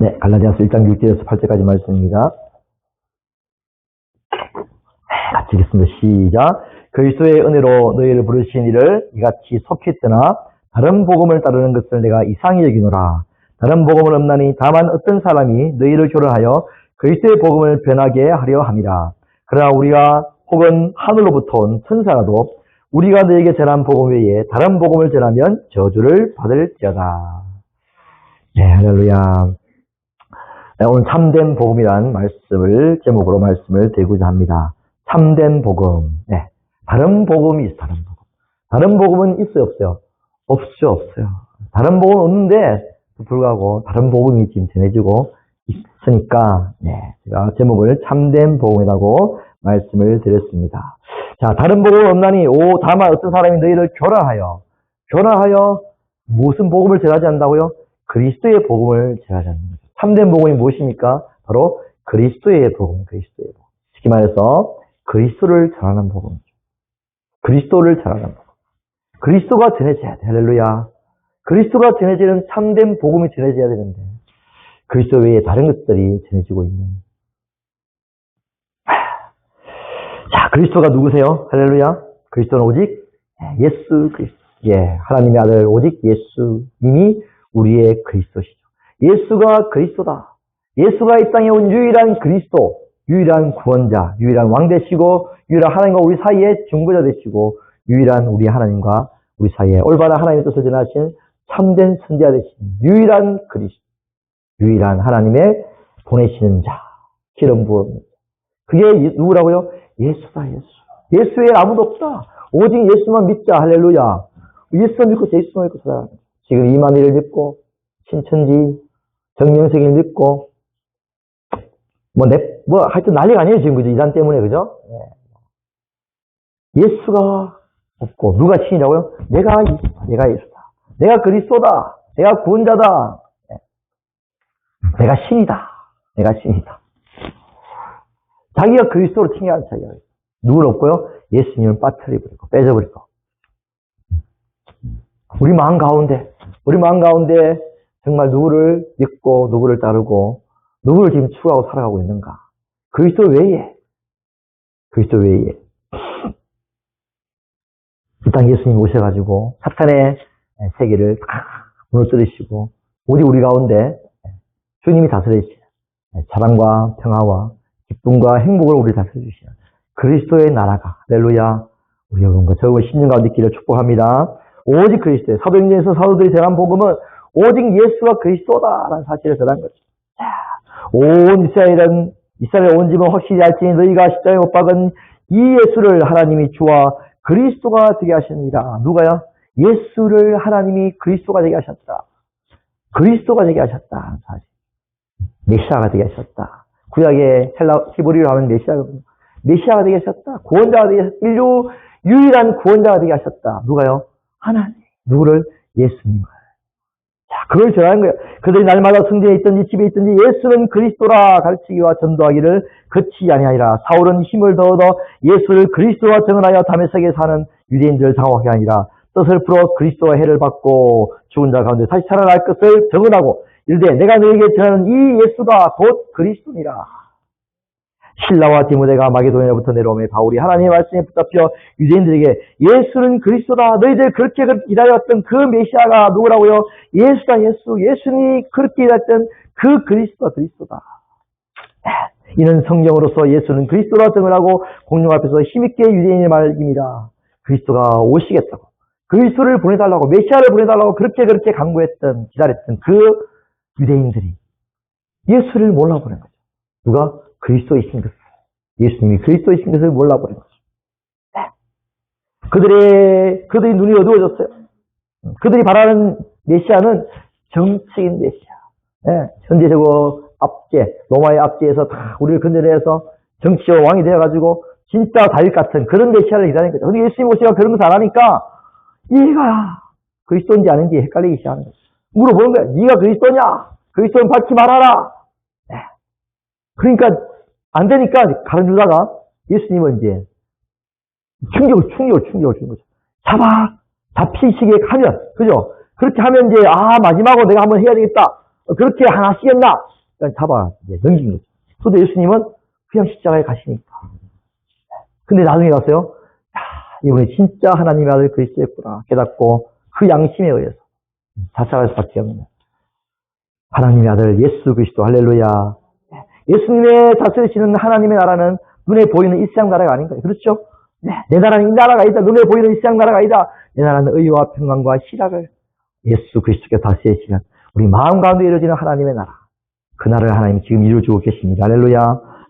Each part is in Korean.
네, 갈라디아서 1장 6절에서 8절까지 말씀입니다. 네, 같이 읽겠습니다. 시작. 그리스도의 은혜로 너희를 부르신 이를 이같이 속히 떠나 다른 복음을 따르는 것을 내가 이상히 여기노라. 다른 복음은 없나니 다만 어떤 사람이 너희를 교란하여 그리스도의 복음을 변하게 하려 함이라. 그러나 우리가 혹은 하늘로부터 온 천사라도 우리가 너에게 전한 복음 외에 다른 복음을 전하면 저주를 받을지어다. 네, 할렐루야. 네, 오늘 참된 복음이라는 말씀을 제목으로 말씀을 드리고자 합니다. 참된 복음. 네. 다른 복음이 있어, 다른 복음. 다른 복음은 있어요, 없어요? 없죠, 없어요. 다른 복음은 없는데, 불구하고 다른 복음이 지금 전해지고 있으니까, 네. 제가 제목을 참된 복음이라고 말씀을 드렸습니다. 자, 다른 복음은 없나니, 오, 다만 어떤 사람이 너희를 교란하여, 교란하여 무슨 복음을 전하지 않는다고요? 그리스도의 복음을 전하지 않는 거죠. 참된 복음이 무엇입니까? 바로 그리스도의 복음, 그리스도의 복음. 쉽게 말해서 그리스도를 전하는 복음이죠. 그리스도를 전하는 복음. 그리스도가 전해져야 돼. 할렐루야. 그리스도가 전해지는 참된 복음이 전해져야 되는데 그리스도 외에 다른 것들이 전해지고 있는. 자, 그리스도가 누구세요? 할렐루야. 그리스도는 오직 예수 그리스도. 예, 하나님의 아들 오직 예수님이 우리의 그리스도시죠. 예수가 그리스도다. 예수가 이 땅에 온 유일한 그리스도, 유일한 구원자, 유일한 왕 되시고, 유일한 하나님과 우리 사이에 중보자 되시고, 유일한 우리 하나님과 우리 사이에 올바른 하나님의 뜻을 전하신 참된 선지자 되신 유일한 그리스도, 유일한 하나님의 보내시는 자, 기름 부음. 그게 누구라고요? 예수다, 예수. 예수 외에 아무도 없다. 오직 예수만 믿자, 할렐루야. 예수만 믿고 예수만 믿고 거죠. 지금 이만희를 믿고, 신천지, 정명석을 믿고, 뭐, 내, 뭐, 하여튼 난리가 아니에요, 지금, 그죠? 이단 때문에, 그죠? 예. 예수가 없고, 누가 신이라고요? 내가, 내가 예수다. 내가 그리스도다. 내가 구원자다. 예. 내가 신이다. 내가 신이다. 자기가 그리스도로 칭의하는 자기가. 누구는 없고요? 예수님을 빠뜨려버리고, 빼져버리고. 우리 마음 가운데, 우리 마음 가운데 정말 누구를 믿고, 누구를 따르고, 누구를 지금 추구하고 살아가고 있는가? 그리스도 외에, 그리스도 외에. 이땅 예수님 오셔가지고, 사탄의 세계를 다 무너뜨리시고, 오직 우리 가운데 주님이 다스리시는 사랑과 평화와 기쁨과 행복을 우리 다스려 주시는 그리스도의 나라가, 할렐루야, 우리 여러분과 저와 신년 가운데 있기를 축복합니다. 오직 그리스도의 사도행전에서 사도들이 전한 복음은 오직 예수가 그리스도다라는 사실을 전한 거죠. 자, 온 이스라엘은 이스라엘 온 집은 확실히 알지니 너희가 십자가에 못 박은 이 예수를 하나님이 주와 그리스도가 되게 하십니다. 누가요? 예수를 하나님이 그리스도가 되게 하셨다. 그리스도가 되게 하셨다. 사실. 메시아가 되게 하셨다. 구약의 헬라 히브리로 하면 메시아가 메시아가 되게 하셨다. 구원자가 되게 하셨다. 인류 유일한 구원자가 되게 하셨다. 누가요? 하나님. 누구를? 예수님을. 자, 그걸 전하는 거예요. 그들이 날마다 성전에 있든지 집에 있든지 예수는 그리스도라 가르치기와 전도하기를 그치 아니하니라. 사울은 힘을 더 얻어 예수를 그리스도와 정언하여 다메섹에 사는 유대인들을 당혹하게 하니라. 뜻을 풀어 그리스도와 해를 받고 죽은 자 가운데 다시 살아날 것을 정언하고 이르되 내가 너에게 전하는 이 예수가 곧 그리스도니라. 신라와 디모데가 마게도니아부터 내려오며 바울이 하나님의 말씀에 붙잡혀 유대인들에게 예수는 그리스도다. 너희들 그렇게 기다렸던 그 메시아가 누구라고요? 예수다 예수. 예수님이 그렇게 기다렸던 그 그리스도가 그리스도다. 이는 성경으로서 예수는 그리스도라 증언하고 공룡 앞에서 힘있게 유대인의 말입니다. 그리스도가 오시겠다고. 그리스도를 보내달라고 메시아를 보내달라고 그렇게 그렇게 강구했던 기다렸던 그 유대인들이 예수를 몰라보는 거죠. 누가? 그리스도이신 것을. 예수님이 그리스도이신 것을 몰라보는 거죠. 네. 그들의, 그들의 눈이 어두워졌어요. 그들이 바라는 메시아는 정치인 메시아. 네. 현재적으로 압제, 로마의 압제에서 다 우리를 건져내서 정치와 왕이 되어가지고 진짜 다윗 같은 그런 메시아를 기다리는 거죠. 근데 예수님 오시가 그런 것을 안 하니까 얘가 그리스도인지 아닌지 헷갈리기 시작하는 거죠. 물어보는 거야. 네가 그리스도냐? 그리스도는 받지 말아라. 네. 그러니까 안 되니까 가르주다가 예수님은 이제 충격을 충격을 충격을 주는 거죠. 잡아 잡히시게 하면 그죠? 그렇게 하면 이제, 아, 마지막으로 내가 한번 해야 되겠다. 어, 그렇게 하나? 그냥 잡아, 이제 넘긴 거죠. 그런데 예수님은 그냥 십자가에 가시니까. 근데 나중에 가서요, 야, 이번에 진짜 하나님의 아들 그리스도였구나 깨닫고 그 양심에 의해서 자살할 수밖에 없는 하나님의 아들 예수 그리스도 할렐루야. 예수님의 다스리시는 하나님의 나라는 눈에 보이는 이 세상 나라가 아닌 거예요. 그렇죠? 네, 내 나라는 이 나라가 아니다. 눈에 보이는 이 세상 나라가 아니다. 내 나라는 의와 평강과 희락을 예수 그리스도께 다스리시는 우리 마음 가운데 이루어지는 하나님의 나라. 그 나라를 하나님 지금 이루어주고 계십니다. 할렐루야.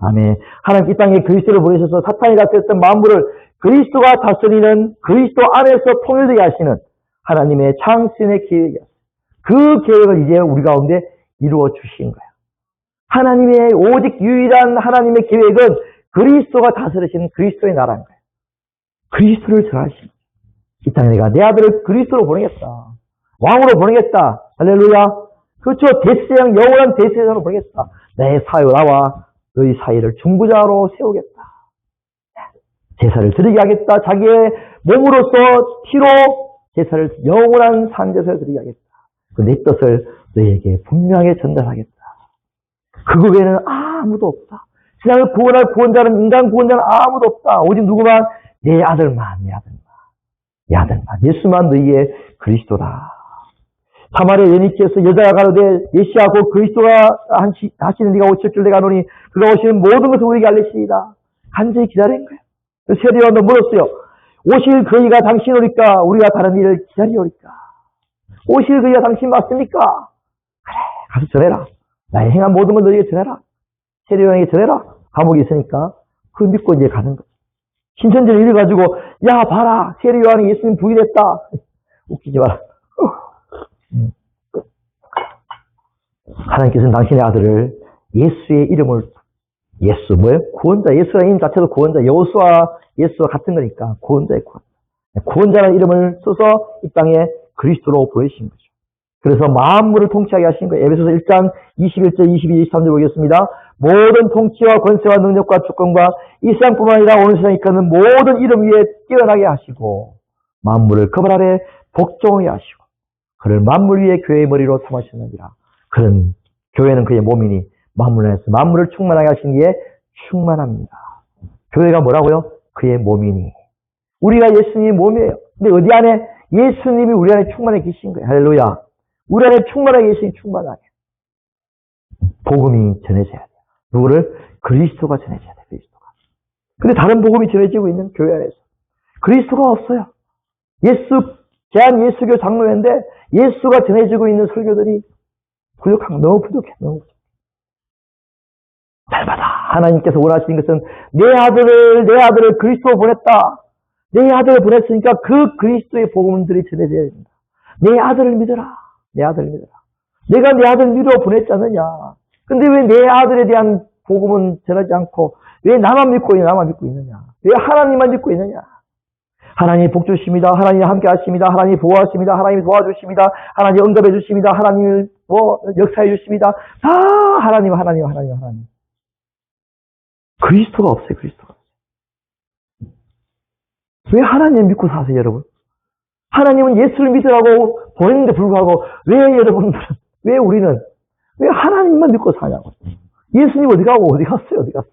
아멘. 하나님 이 땅에 그리스도를 보내셔서 사탄이 다스렸던 만물을 그리스도가 다스리는 그리스도 안에서 통일되게 하시는 하나님의 창신의 계획이었어요. 그 계획을 이제 우리 가운데 이루어 주신 거예요. 하나님의 오직 유일한 하나님의 계획은 그리스도가 다스리시는 그리스도의 나라인 거예요. 그리스도를 전하시는 이 땅에 내가 내 아들을 그리스도로 보내겠다. 왕으로 보내겠다. 할렐루야. 그렇죠. 대세상 영원한 대세상으로 보내겠다. 내 사유 나와 너희 사이를 중부자로 세우겠다. 제사를 드리게 하겠다. 자기의 몸으로서 피로 제사를 영원한 산제사를. 그내 뜻을 너희에게 분명하게 전달하겠다. 그거 외에는 아무도 없다. 세상을 구원할 구원자는 인간 구원자는 아무도 없다. 오직 누구만 내 아들만 내 아들만 내 아들만 예수만 너희의 그리스도다. 사마리아 예니께서 여자가 가로되 예시하고 그리스도가 하시- 하시는 네가 오실 줄 내가 아노니 그가 오시는 모든 것을 우리에게 알리시이다. 간절히 기다린 거예요. 세리와도 물었어요. 오실 그이가 당신 오니까 우리가 다른 일을 기다리오니까. 오실 그이가 당신 맞습니까? 그래 가서 전해라. 나의 행한 모든 걸 너희에게 전해라. 세리왕에게 전해라. 감옥에 있으니까 그 믿고 이제 가는 거죠. 신천지를 이래가지고 야 봐라 세리왕이 예수님 부인했다. 웃기지 마라. 음. 하나님께서는 당신의 아들을 예수의 이름을 예수 뭐예요? 구원자 예수라는 이름 자체도 구원자 여호수와 예수와 같은 거니까 구원자의 구원자 구원자라는 이름을 써서 이 땅에 그리스도로 보내신 거죠. 그래서 만물을 통치하게 하신 거예요. 에베소서 1장 21절, 22, 23절 보겠습니다. 모든 통치와 권세와 능력과 주권과 이 세상뿐만 아니라 오늘 세상에 있는 모든 이름 위에 뛰어나게 하시고 만물을 그발 아래 복종하게 하시고 그를 만물 위에 교회의 머리로 삼으셨느니라. 그런 교회는 그의 몸이니 만물 안에서 만물을 충만하게 하신 이에 충만합니다. 교회가 뭐라고요? 그의 몸이니. 우리가 예수님의 몸이에요. 근데 어디 안에 예수님이 우리 안에 충만해 계신 거예요. 할렐루야. 우리 안에 충만하게 계신 충만하게. 복음이 전해져야 돼요. 누구를? 그리스도가 전해져야 돼요. 그리스도가. 근데 다른 복음이 전해지고 있는 교회 안에서. 그리스도가 없어요. 예수, 제한 예수교 장로회인데 예수가 전해지고 있는 설교들이 부족한 거 너무 부족해. 너무 부족해. 날마다 하나님께서 원하시는 것은 내 아들을 내 아들을 그리스도 보냈다. 내 아들을 보냈으니까 그 그리스도의 복음들이 전해져야 된다. 내 아들을 믿어라. 내 아들을 믿어라. 내가 내 아들 믿어 보냈지 않느냐. 근데 왜 내 아들에 대한 복음은 전하지 않고 왜 나만 믿고 있냐, 나만 믿고 있느냐. 왜 하나님만 믿고 있느냐. 하나님이 복 주십니다. 하나님이 함께 하십니다. 하나님이 보호하십니다. 하나님이 도와주십니다. 하나님이 응답해 주십니다. 하나님이 뭐 역사해 주십니다. 다 하나님, 하나님, 하나님, 하나님. 그리스도가 없어요, 그리스도가. 왜 하나님 믿고 사세요, 여러분? 하나님은 예수를 믿으라고 보냈는데 불구하고 왜 여러분들은, 왜 우리는, 왜 하나님만 믿고 사냐고. 예수님 어디 가고 어디 갔어요, 어디 갔어요?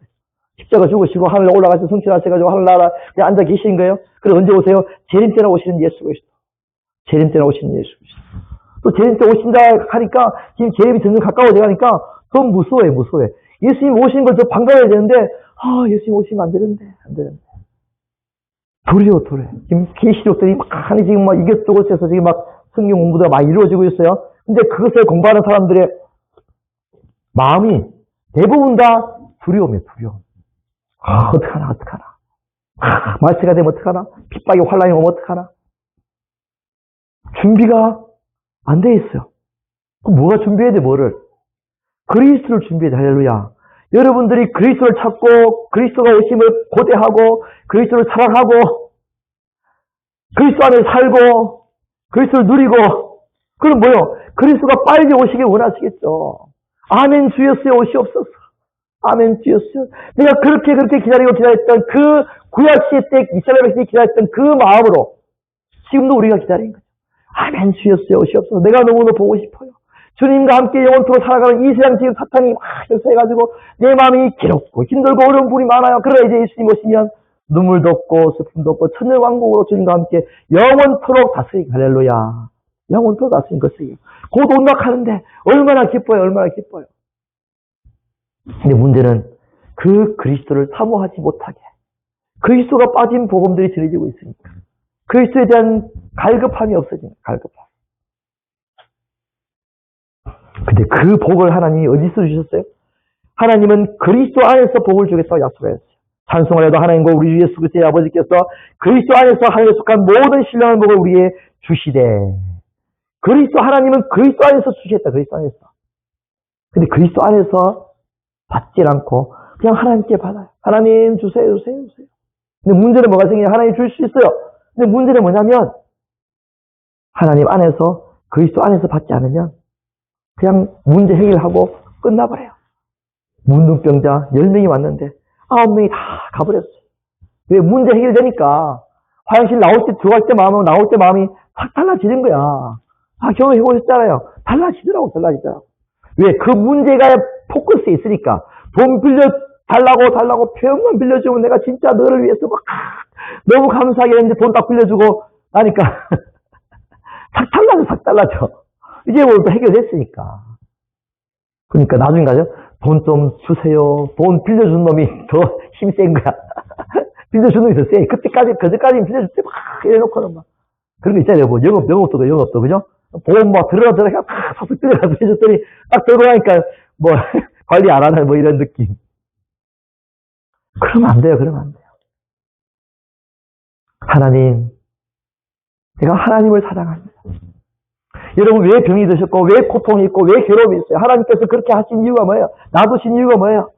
십자가 죽으시고 하늘에 올라가서 성취하셔가지고 하늘나라 에 앉아 계신 거예요? 그럼 언제 오세요? 재림 때나 오시는 예수 그리스도. 재림 때나 오시는 예수 그리스도. 또 재림 때 오신다 하니까 지금 재림이 점점 가까워져 가니까 더 무서워해, 무서워해. 예수님 오시는 걸더 반가워야 되는데, 아, 예수님 오시면 안 되는데, 안 되는데. 두려워, 두려워. 지금 계시록들이 막, 아니, 지금 막 이것저것에서 지금 막 성경 공부가 많이 이루어지고 있어요. 근데 그것을 공부하는 사람들의 마음이 대부분 다 두려움이에요, 두려움. 아, 어떡하나, 어떡하나. 아, 말세가 되면 어떡하나. 핍박이 환란이 오면 어떡하나. 준비가 안 돼 있어요. 그럼 뭐가 준비해야 돼, 뭐를? 그리스도를 준비해야 돼, 할렐루야. 여러분들이 그리스도를 찾고, 그리스도가 오심을 고대하고, 그리스도를 사랑하고, 그리스도 안에 살고, 그리스도를 누리고, 그럼 뭐요? 그리스도가 빨리 오시길 원하시겠죠. 아멘 주였어요, 오시옵소서. 아멘 주였어요. 내가 그렇게 그렇게 기다리고 기다렸던 그 구약 시대 때 이스라엘 백성이 기다렸던 그 마음으로 지금도 우리가 기다린 거죠. 아멘 주였어요 오시옵소서 내가 너무도 보고 싶어요. 주님과 함께 영원토록 살아가는 이 세상 지금 사탄이 막 역사해가지고 내 마음이 괴롭고 힘들고 어려운 분이 많아요. 그러나 이제 예수님 오시면 눈물도 없고 슬픔도 없고 천년왕국으로 주님과 함께 영원토록 다스리기 할렐루야. 영원토록 다스리는 것이에요. 곧 온다하는데 얼마나 기뻐요 얼마나 기뻐요. 근데 문제는 그 그리스도를 사모하지 못하게 그리스도가 빠진 복음들이 전해지고 있으니까 그리스도에 대한 갈급함이 없어지는 갈급함. 근데 그 복을 하나님이 어디서 주셨어요? 하나님은 그리스도 안에서 복을 주겠다고 약속하셨어요. 찬송하여도 하나님과 우리 주 예수 그리스도의 아버지께서 그리스도 안에서 하늘에 속한 모든 신령한 복을 우리에 주시되 그리스도 하나님은 그리스도 안에서 주시겠다. 그리스도 안에서. 근데 그리스도 안에서 받질 않고 그냥 하나님께 받아요. 하나님 주세요, 주세요, 주세요. 근데 문제는 뭐가 생기냐? 하나님 줄 수 있어요. 근데 문제는 뭐냐면 하나님 안에서 그리스도 안에서 받지 않으면 그냥 문제 해결하고 끝나버려요. 문둥병자 10명이 왔는데 9명이 다 가버렸어요. 왜 문제 해결되니까 화장실 나올 때 들어갈 때 마음하고 나올 때 마음이 확 달라지는 거야. 아, 경험해보셨잖아요. 달라지더라고, 달라지더라고. 왜? 그 문제가 포커스에 있으니까. 돈 빌려 달라고 달라고 표현만 빌려주면 내가 진짜 너를 위해서 막 너무 감사하게 했는데 돈 딱 빌려주고 나니까 싹 달라져, 싹 달라져. 이제 뭐또 해결됐으니까. 그러니까 나중에 가죠. 돈좀 주세요. 돈 빌려준 놈이 더 힘센 거야. 빌려준 놈이 더 세. 그때까지, 그때까지 빌려줄 때 막 이래놓고는 막. 그런 거 있잖아요. 뭐 영업, 영업도, 영업도, 그죠? 보험 막 들어가, 들어가, 막팍 끌어가서 해줬더니 딱 들고 나니까 뭐 관리 안 하나 뭐 이런 느낌. 그러면 안 돼요. 그러면 안 돼요. 하나님, 내가 하나님을 사랑합니다. 여러분 왜 병이 드셨고 왜 고통이 있고 왜 괴로움이 있어요? 하나님께서 그렇게 하신 이유가 뭐예요? 놔두신 이유가 뭐예요?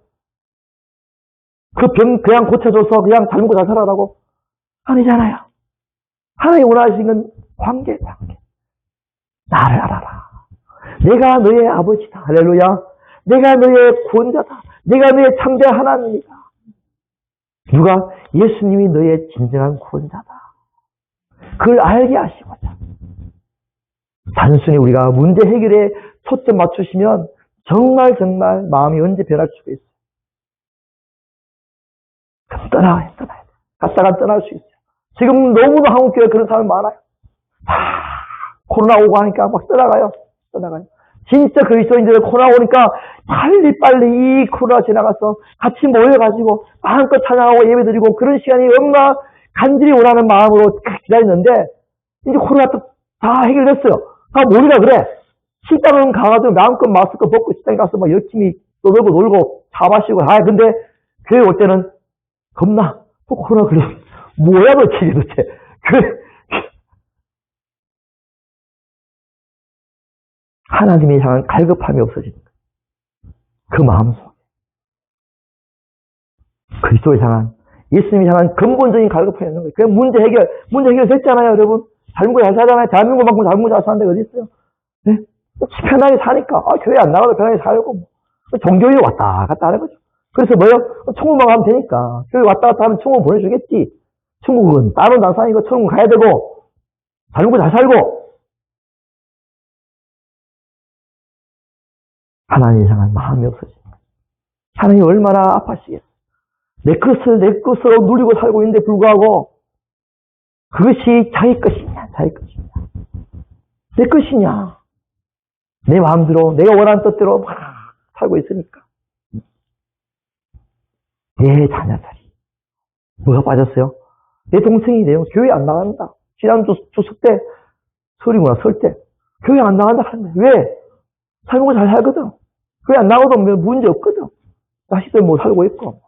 그 병 그냥 고쳐줘서 그냥 닮고 잘 살아라고? 아니잖아요. 하나님 원하시는 건 관계, 관계. 나를 알아라. 내가 너의 아버지다. 할렐루야. 내가 너의 구원자다. 내가 너의 창조 하나님이다. 누가? 예수님이 너의 진정한 구원자다. 그걸 알게 하시고자. 단순히 우리가 문제 해결에 초점 맞추시면 정말 정말 마음이 언제 변할 수가 있어요. 그럼 떠나야 돼, 떠나야 돼. 갔다가 떠날 수 있어요. 지금 너무도 한국교회 그런 사람 많아요. 아, 코로나 오고 하니까 막 떠나가요. 떠나가요. 진짜 그리스도인들 코로나 오니까 빨리 빨리 이 코로나 지나가서 같이 모여가지고 마음껏 찬양하고 예배드리고 그런 시간이 얼마나 간절히 원하는 마음으로 기다렸는데 이제 코로나 다 해결됐어요. 아, 뭐리라 그래? 식당 은 가가지고 마음껏 마스크 벗고 식당에 가서 막 열심히 떠들고 놀고 차 마시고 아 근데 교회 올 때는 겁나 또 코로나 걸려 뭐야 도대체 도대체 그 하나님이 향한 갈급함이 없어지는. 그 마음 속에 그리스도를 향한 예수님이 향한 근본적인 갈급함이 있는 거예요. 그 문제 해결 문제 해결 됐잖아요, 여러분. 닮고 잘 살잖아요. 대한민국만큼 닮고 잘 사는 데가 어디 있어요? 네? 편하게 사니까. 아, 교회 안 나가도 편하게 살고. 뭐. 종교에 왔다 갔다 하는 거죠. 그래서 뭐요? 천국만 가면 되니까. 교회 왔다 갔다 하면 천국 보내주겠지. 천국은 다른 당산이고 천국 가야 되고, 닮고 잘 살고. 하나님 향한 마음이 거예요. 하나님이 얼마나 아파하시겠어요. 내 것을 내 것으로 누리고 살고 있는데 불구하고, 그것이 자기 것이냐, 자기 것이냐. 내 것이냐. 내 마음대로, 내가 원하는 뜻대로 막 살고 있으니까. 내 자녀들이. 뭐가 빠졌어요? 내 동생이래요. 교회 안 나간다. 지난주 주석 때, 설이구나, 설 때. 교회 안 나간다 하는 거야. 왜? 살고 잘 살거든. 교회 안 나가도 뭐 문제 없거든. 자식들 뭐 살고 있고.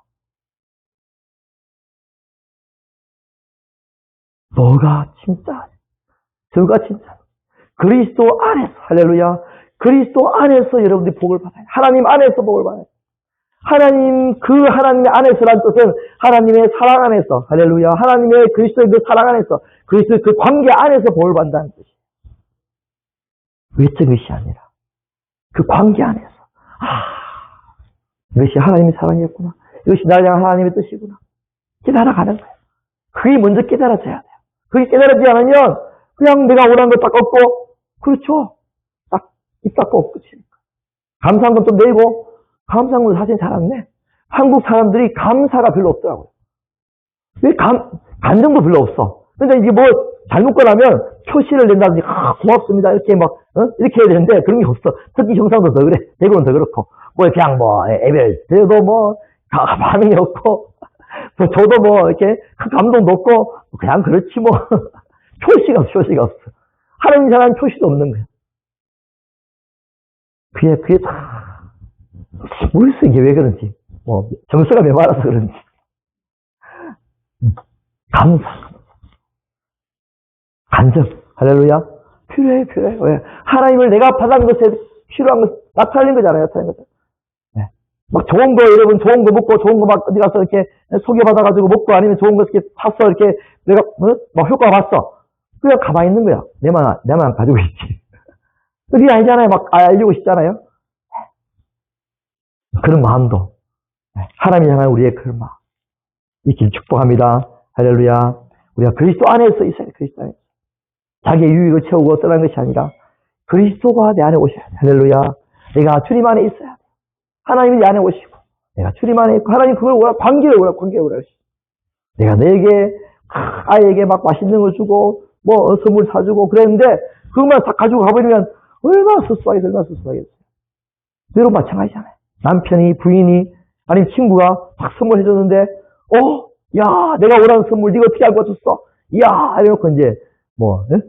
뭐가 진짜, 저가 진짜. 그리스도 안에서, 할렐루야. 그리스도 안에서 여러분들이 복을 받아요. 하나님 안에서 복을 받아요. 하나님, 그 하나님의 안에서란 뜻은 하나님의 사랑 안에서, 할렐루야. 하나님의 그리스도의 그 사랑 안에서, 그리스도의 그 관계 안에서 복을 받는다는 뜻이에요. 외적 것이 아니라, 그 관계 안에서. 아, 이것이 하나님의 사랑이었구나. 이것이 나를 향한 하나님의 뜻이구나. 깨달아가는 거예요. 그게 먼저 깨달아져야 돼요. 그게 깨달아지지 않으면 그냥 내가 원하는 거 딱 얻고, 그렇죠. 딱, 입 닫고 끝이니까. 건좀 내고, 건 사실 잘 안 내. 한국 사람들이 감사가 별로 없더라고요. 왜 감, 감정도 별로 없어. 근데 이게 뭐, 잘못 거라면 표시를 낸다든지, 아, 고맙습니다. 이렇게 막, 어? 이렇게 해야 되는데 그런 게 없어. 특히 형상도 더 그래. 대구는 더 그렇고. 뭐, 그냥 뭐, 저도 뭐, 가- 반응이 없고, 뭐 저도 뭐, 이렇게 큰 감동도 없고, 그냥 그렇지 뭐. 표시가 없어, 표시가 없어. 하나님 사람 표시도 없는 거야. 그게, 그게 다, 모르겠어, 이게 왜 그런지. 뭐, 정서가 메말라서 그런지. 감사. 간접. 할렐루야. 필요해, 필요해. 왜? 하나님을 내가 받은 것에 필요한 것, 나타내는 거잖아요, 거죠. 네. 막 좋은 거, 여러분, 좋은 거 먹고, 좋은 거 막 어디 가서 이렇게 소개받아가지고 먹고 아니면 좋은 거 이렇게 샀어, 이렇게 내가, 어? 막 효과가 봤어. 그냥 가만히 있는 거야. 내만, 내만 가지고 있지. 그게 아니잖아요. 막 알리고 싶잖아요. 그런 마음도. 네. 하나님이 향한 우리의 그런 마음. 있길 축복합니다. 할렐루야. 우리가 그리스도 안에서 있어야 돼, 그리스도 안에. 자기의 유익을 채우고 떠나는 것이 아니라 그리스도가 내 안에 오셔야 돼. 할렐루야. 내가 주님 안에 있어야 돼. 하나님이 내 안에 오시고 내가 주님 안에 있고 하나님 그걸 원하, 관계를 원하, 관계를 원하시 내가 내게 아, 아이에게 막 맛있는 걸 주고 뭐 선물 사주고 그랬는데 그것만 다 가지고 가버리면 얼마나 섭섭하게 얼마나 섭섭하겠어요. 여러분 마찬가지잖아요. 남편이 부인이 아니면 친구가 딱 선물해줬는데 어? 야 내가 원하는 선물 네가 어떻게 알고 줬어? 이야 이래놓고 이제 뭐 예?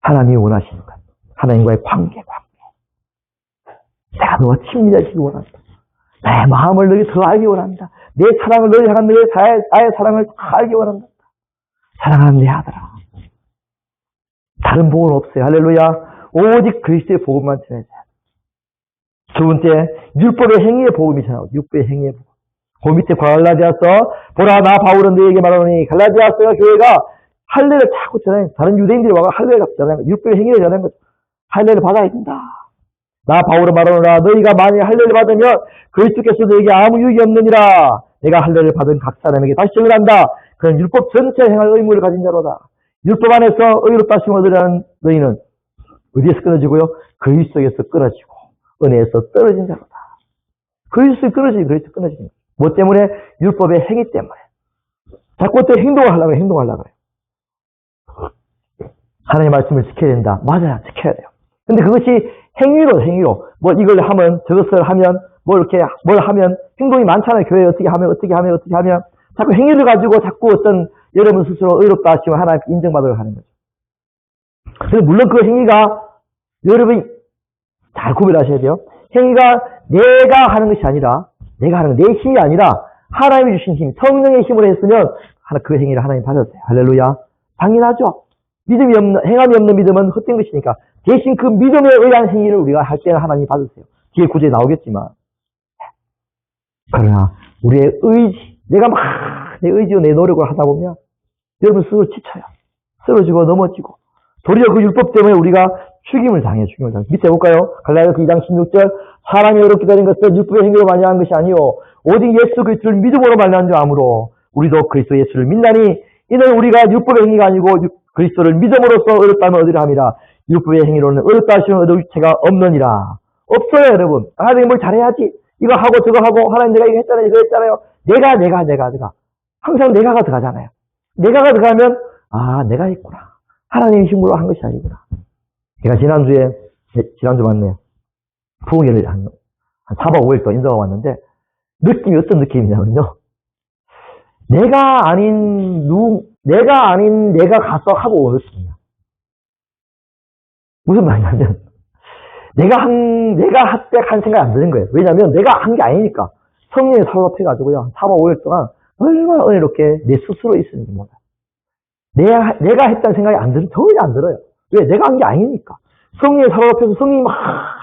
하나님이 원하시는 것 하나님과의 관계 관계 내가 너와 친밀해지기 원한다. 내 마음을 너희 더 알기 원한다. 내 사랑을 너희 향한 너의 나의, 나의 사랑을 다 알기 원한다. 사랑하는 내 아들아. 다른 복은 없어요. 할렐루야. 오직 그리스도의 복음만 전해야 돼. 두 번째 율법의 행위의 복음이 전하고 율법의 행위의 복음. 그 밑에 갈라디아서 보라 나 바울은 너에게 말하노니 갈라디아서 교회가 할례를 자꾸 전해 다른 유대인들이 와가 할례를 전하는 거 율법의 행위를 전하는 거죠. 할례를 받아야 된다 나 바울은 말하노라 너희가 만일 할례를 받으면 그리스도께서 너에게 아무 유익이 없느니라 내가 할례를 받은 각 사람에게 다시 정의한다 그는 율법 전체 행할 의무를 가진 자로다 율법 안에서 의롭다 하심을 얻으려는 너희는 어디에서 끊어지고요? 그리스도에서 끊어지고 은혜에서 떨어진 자로다 그리스도에 끊어지고 그리스도 거예요 뭐 때문에? 율법의 행위 때문에. 자꾸 어떻게 행동을 하려고 해요. 행동을 하려고 해요. 하나님의 말씀을 지켜야 된다. 맞아요. 지켜야 돼요. 근데 그것이 행위로, 행위로. 뭐 이걸 하면, 저것을 하면, 뭐 이렇게, 뭘 하면, 행동이 많잖아요. 교회에 어떻게 하면, 어떻게 하면, 어떻게 하면. 자꾸 행위를 가지고 자꾸 어떤 여러분 스스로 의롭다 하시면 하나님 인정받으려 하는 거죠. 그래서 물론 그 행위가 여러분이 잘 구별하셔야 돼요. 행위가 내가 하는 것이 아니라 내가 하는 내 힘이 아니라 하나님이 주신 힘, 성령의 힘으로 했으면 하나 그 행위를 하나님 받았어요. 할렐루야. 당연하죠. 믿음이 없는 행함이 없는 믿음은 헛된 것이니까 대신 그 믿음에 의한 행위를 우리가 할 때는 하나님 받으세요. 뒤에 구절에 나오겠지만 그러나 우리의 의지, 내가 막 내 의지와 내 노력을 하다 보면 여러분 스스로 지쳐요. 쓰러지고 넘어지고 도리어 그 율법 때문에 우리가 죽임을 당해요. 죽임을 당해. 밑에 볼까요? 갈라디아서 2장 16절 사람이 어렵게 되는 것은 율법의 행위로 말미암은 것이 아니요 오직 예수 그리스도를 믿음으로 말미암은 줄 아므로 우리도 그리스도 예수를 믿나니 이는 우리가 율법의 행위가 아니고 유- 그리스도를 믿음으로써 어렵다면 얻으려 함이라 율법의 행위로는 어렵다 하시면 얻을 유체가 없느니라. 없어요 여러분. 하나님 뭘 잘해야지. 이거 하고 저거 하고 하나님 내가 이거 했잖아요 이거 했잖아요. 내가 내가 내가 내가. 항상 내가가 들어가잖아요. 내가가 들어가면 아 내가 했구나. 하나님의 힘으로 한 것이 아니구나. 제가 지난주에 네, 지난주 맞네요 부흥회를 한, 한 4박 5일 동안 인도가 왔는데, 느낌이 어떤 느낌이냐면요. 내가 아닌, 누, 내가 아닌 내가 가서 하고 느낌이야. 무슨 말이냐면, 내가 한, 내가 할때한 생각이 안 드는 거예요. 왜냐면 내가 한 게 아니니까. 성령이 살로합해가지고요. 4박 5일 동안 얼마나 은혜롭게 내 스스로 있으는지 몰라요. 내가, 내가 했다는 생각이 안 들어요. 전혀 안 들어요. 왜? 내가 한 게 아니니까. 성령이 살로합해서 성령이 막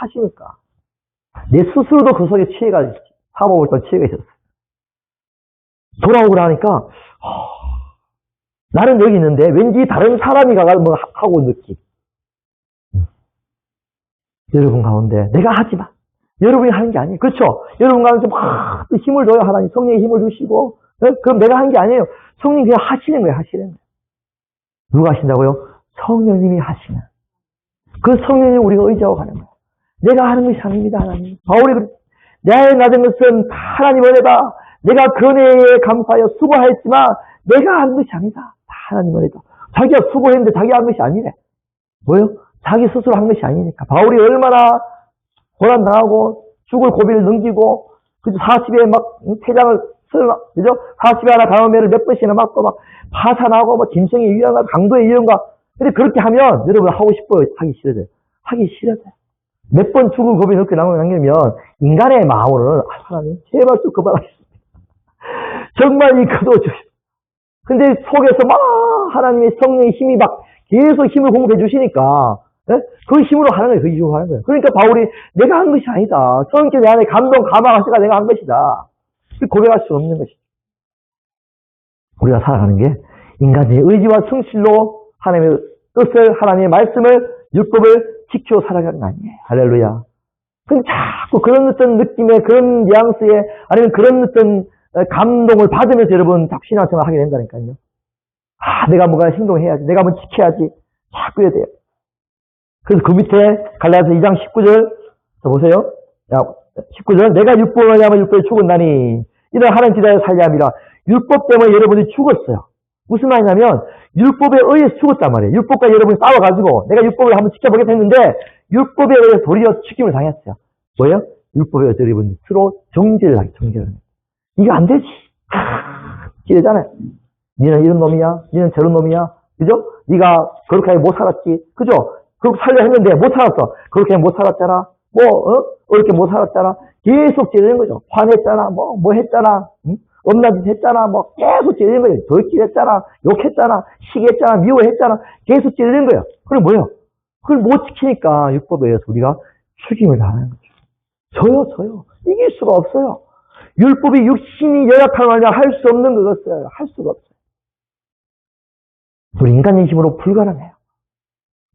하시니까. 내 스스로도 그 속에 취해가, 사모을 또 취해가 있었어요. 돌아오고 나니까, 하, 나는 여기 있는데 왠지 다른 사람이 가가 뭐 하- 하고 온 느낌. 음. 여러분 가운데 내가 하지만 여러분이 하는 게 아니에요. 그렇죠? 여러분 가운데 막 힘을 줘요. 하나님 성령의 힘을 주시고 어? 그럼 내가 한 게 아니에요. 성령이 그냥 하시는 거예요, 하시는 거예요. 누가 하신다고요? 성령님이 하시는. 그 성령이 우리가 의지하고 가는 거예요. 내가 하는 것이 아닙니다, 하나님. 바울이 그랬 내 낮은 것은 다 하나님 은혜다. 내가 그 은혜에 감사하여 수고하였지만 내가 한 것이 아니다. 다 하나님 은혜다. 자기가 수고했는데 자기가 한 것이 아니래. 뭐요? 자기 스스로 한 것이 아니니까. 바울이 얼마나 고난당하고 죽을 고비를 넘기고 그죠? 40에 막 퇴장을 쓸, 그죠? 40에 하나 다음에를 몇 번씩이나 맞고 막 파산하고 뭐 짐승의 유형과 강도의 유형과 근데 그렇게 하면 여러분 하고 싶어요? 하기 싫어져요? 하기 싫어져요. 몇 번 죽을 고비 넘게 남기면 인간의 마음으로는 아, 하나님 제발 좀 그만하겠습니다. 정말 이 그도주시 근데 속에서 막 하나님의 성령의 힘이 막 계속 힘을 공급해 주시니까 예? 그 힘으로 하는 거예요. 그 힘으로 하는 거예요. 그러니까 바울이 내가 한 것이 아니다. 성령께 내 안에 감동, 감화하시가 내가 한 것이다. 고백할 수 없는 것이죠. 우리가 살아가는 게 인간의 의지와 성실로 하나님의 뜻을, 하나님의 말씀을, 율법을 지켜 살아가는 거 아니에요. 할렐루야. 근데 자꾸 그런 어떤 느낌의 그런 뉘앙스에 아니면 그런 어떤 감동을 받으면서 여러분 신앙생활 하게 된다니까요. 아, 내가 뭔가 행동해야지. 내가 뭐 지켜야지. 자꾸 해야 돼요. 그래서 그 밑에 갈라서 2장 19절 보세요. 야, 19절 내가 율법을 하냐면 율법에 죽었나니 이런 하나님 지다에 살려 함이라 율법 때문에 여러분이 죽었어요. 무슨 말이냐면 율법에 의해 죽었단 말이에요. 율법과 여러분이 싸워가지고 내가 율법을 한번 지켜보겠다 했는데 율법에 의해 도리어 죽임을 당했어요. 뭐예요? 율법에 의해서 여러분 스스로 정죄를 하게 정죄를. 이거 안 되지. 찌르잖아요. 니는 이런 놈이야. 니는 저런 놈이야. 그죠? 네가 그렇게 못 살았지. 그죠? 그렇게 살려 했는데 못 살았어. 그렇게 못 살았잖아. 뭐, 어? 어렵게 못 살았잖아. 계속 찌르는 거죠. 화냈잖아. 뭐, 뭐 했잖아. 응? 엄나짓 했잖아. 뭐, 계속 찌르는 거예요. 돌길 했잖아. 욕했잖아. 시기했잖아. 미워했잖아. 계속 찌르는 거예요. 그럼 뭐예요? 그걸 못 지키니까 율법에 의해서 우리가 죽임을 당하는 거죠. 저요, 저요. 이길 수가 없어요. 율법이 육신이 말이야 할수 없는 것을 할 수가 없어요. 우리 인간의 힘으로 불가능해요.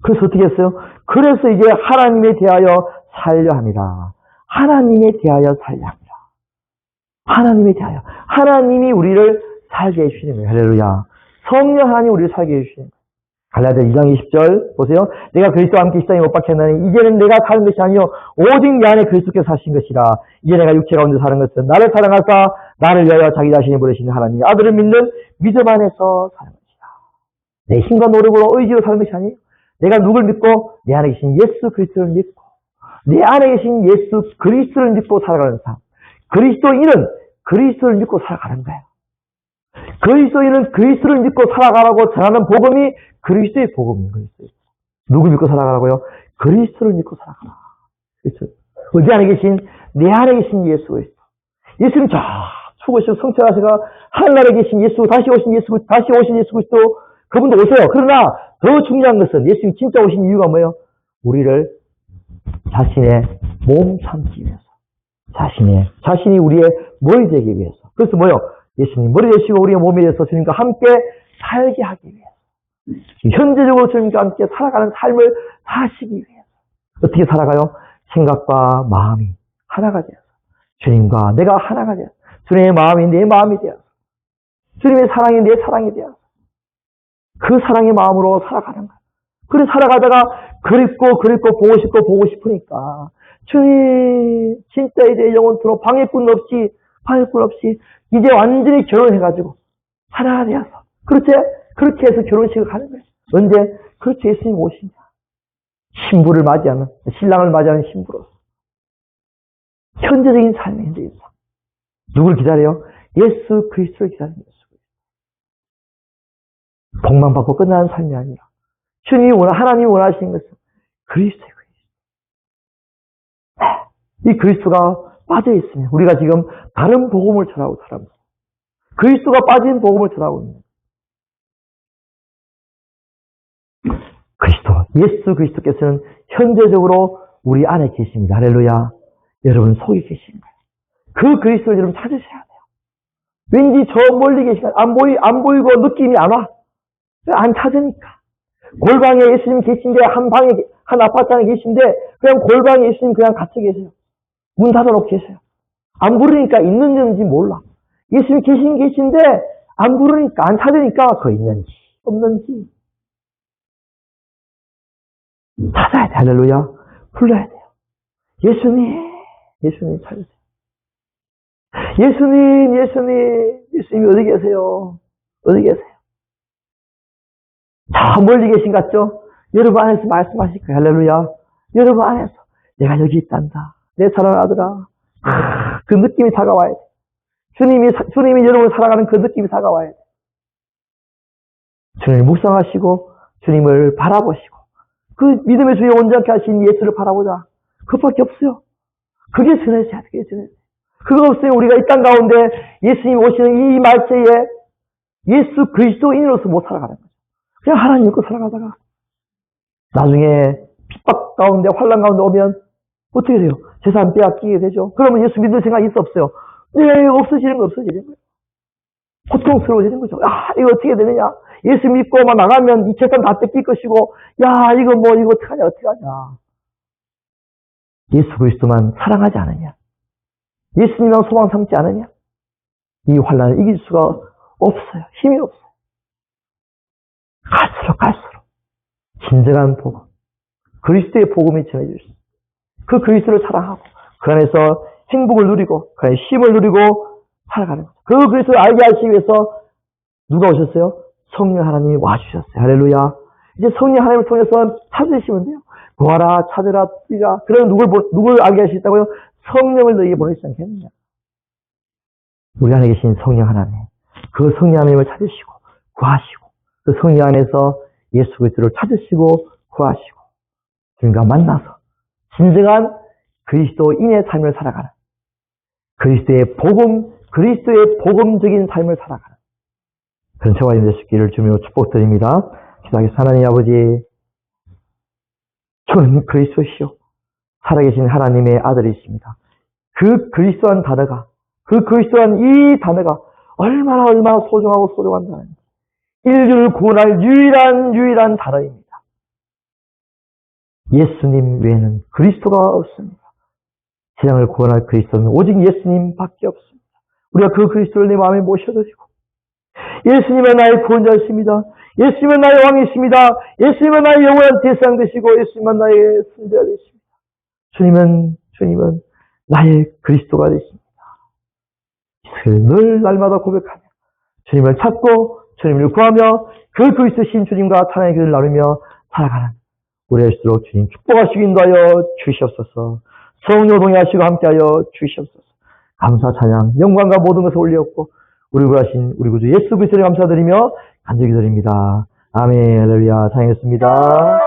그래서 어떻게 했어요? 그래서 이제 하나님에 대하여 살려 합니다. 하나님에 대하여 살려 합니다. 하나님에 대하여. 하나님이 우리를 살게 해주시는 거예요. 할렐루야. 성령 하나님 우리를 살게 해주시는 거예요. 갈라디아 2장 20절 보세요. 내가 그리스도와 함께 십상에 못 박혔나니 이제는 내가 사는 것이 아니요 오직 내 안에 그리스도께서 사신 것이라. 이제 내가 육체 가운데 사는 것은 나를 사랑하사 나를 위하여 자기 자신이 부르시는 하나님 아들을 믿는 믿음 안에서 사는 것이다. 내 힘과 노력으로 의지로 사는 것이 아니에요. 내가 누굴 믿고 내 안에 계신 예수 그리스도를 믿고 내 안에 계신 예수 그리스도를 믿고 살아가는 삶. 그리스도인은 그리스도를 믿고 살아가는 거예요. 그리스도인은 그리스도를 믿고 살아가라고 전하는 복음이 그리스도의 복음인 거예요. 누구 믿고 살아가라고요? 그리스도를 믿고 살아가라. 그리스도. 어디 안에 계신 내 안에 계신 예수 그리스도. 예수님 저 죽으시고 성취하시가 하늘나라에 계신 예수 다시 오신 예수 다시 오신 예수 그리스도 그분도 오세요. 그러나 더 중요한 것은 예수님 진짜 오신 이유가 뭐예요? 우리를 자신의 몸 삼기 위해서. 자신의, 자신이 우리의 머리 되기 위해서. 그래서 뭐요? 예수님 머리 되시고 우리의 몸이 돼서 주님과 함께 살게 하기 위해서. 현재적으로 주님과 함께 살아가는 삶을 사시기 위해서. 어떻게 살아가요? 생각과 마음이 하나가 되어서. 주님과 내가 하나가 되어서. 주님의 마음이 내 마음이 되어서. 주님의 사랑이 내 사랑이 되어서. 그 사랑의 마음으로 살아가는 거야. 그래 살아가다가 그립고 그립고 보고 싶고 보고 싶으니까 주님 진짜 이제 영원토록 방해꾼 없이 방해꾼 없이 이제 완전히 결혼해가지고 하나 되어서 그렇지 그렇게 해서 결혼식을 가는 거예요. 언제 그렇지 예수님 오시냐 신부를 맞이하는 신랑을 맞이하는 신부로서 현재적인 삶의 현재인 삶 누굴 기다려요? 예수 그리스도를 예수 복만 받고 끝나는 삶이 아니라 주님이 원하, 하나님이 원하시는 것은 그리스도의 그리스도. 이 그리스도가 빠져 있으면 우리가 지금 다른 복음을 전하고 살아갑니다. 그리스도가 빠진 복음을 전하고 있는 그리스도, 예수 그리스도께서는 현재적으로 우리 안에 계십니다. 할렐루야. 여러분 속에 거예요. 그 그리스도를 여러분 찾으셔야 돼요. 왠지 저 멀리 계시가 안 보이 안 보이고 느낌이 안 와. 안 찾으니까. 골방에 예수님 계신데, 한 방에, 한 아파트 안에 계신데, 그냥 골방에 예수님 그냥 갇혀 계세요. 문 닫아놓고 계세요. 안 부르니까 있는지 몰라. 예수님 계신 계신데 안 부르니까 안 찾으니까 그 있는지 없는지 찾아야 돼 할렐루야 불러야 돼요 예수님 예수님 찾으세요 예수님 예수님 예수님이 어디 계세요 어디 계세요 저 멀리 계신 것 같죠 여러분 안에서 말씀하실 거예요 할렐루야 여러분 안에서 내가 여기 있단다 내 사랑하는 아들아 아, 그 느낌이 다가와야 돼 주님이, 주님이 여러분을 사랑하는 그 느낌이 다가와야 돼. 주님을 묵상하시고, 주님을 바라보시고, 그 믿음의 주에 온전케 하신 예수를 바라보자. 그것밖에 없어요. 그게 전해져야 돼, 그게 전해져. 그거 없으면 우리가 이 땅 가운데 예수님 오시는 이 말세에 예수 그리스도인으로서 못 살아가는 거죠. 그냥 하나님 믿고 살아가다가 나중에 핍박 가운데 환란 가운데 오면 어떻게 돼요? 재산 빼앗기게 되죠. 그러면 예수 믿을 생각이 있어 없어요? 네, 없어지는 거 없어지는 거예요. 고통스러워지는 거죠. 야, 이거 어떻게 되느냐. 예수 믿고 막 나가면 이 재산 다 뺏길 것이고, 야, 이거 뭐, 이거 어떡하냐, 어떡하냐. 예수 그리스도만 사랑하지 않느냐. 예수님만 소망 삼지 않느냐. 이 환란을 이길 수가 없어요. 힘이 없어요. 갈수록 갈수록 진정한 복음, 그리스도의 복음이 전해질 수 있어요. 그 그리스도를 사랑하고 그 안에서 행복을 누리고 그 안에 쉼을 누리고 살아가는 거죠. 그 그리스도를 알게 하시기 위해서 누가 오셨어요? 성령 하나님이 와주셨어요. 할렐루야. 이제 성령 하나님을 통해서 찾으시면 돼요. 구하라, 찾으라, 뛰라. 그러면 누굴, 보- 누굴 알게 하시겠다고요? 성령을 너에게 보내시지 않겠느냐. 우리 안에 계신 성령 하나님. 그 성령 하나님을 찾으시고, 구하시고, 그 성령 안에서 예수 그리스도를 찾으시고, 구하시고, 주님과 만나서, 진정한 그리스도인의 삶을 살아가는, 그리스도의 복음, 그리스도의 복음적인 삶을 살아가는, 그런 저와 여러분 되시기를 주며 축복드립니다. 기도하겠습니다. 하나님 아버지, 주는 그리스도시요. 살아계신 하나님의 아들이십니다. 그 그리스도한 단어가, 그 그리스도한 이 단어가 얼마나 얼마나 소중하고 소중한 단어인지. 인류를 구원할 유일한, 유일한 단어입니다. 예수님 외에는 그리스도가 없습니다. 세상을 구원할 그리스도는 오직 예수님밖에 없습니다. 우리가 그 그리스도를 내 마음에 모셔드리고, 예수님은 나의 구원자이십니다. 예수님은 나의 왕이십니다. 예수님은 나의 영원한 대상 되시고 예수님은 나의 승자 되십니다. 주님은 주님은 나의 그리스도가 되십니다. 늘 날마다 고백하며 주님을 찾고 주님을 구하며 그 그리스도신 주님과 사랑의 길을 나누며 살아가는 우리 할수록 주님 축복하시기 인도하여 주시옵소서. 성령 동의하시고 함께하여 주시옵소서. 감사 찬양 영광과 모든 것을 올리었고 우리 구하신 우리 구주 예수 그리스도를 감사드리며 간절히 드립니다. 아멘 할렐루야 사랑했습니다.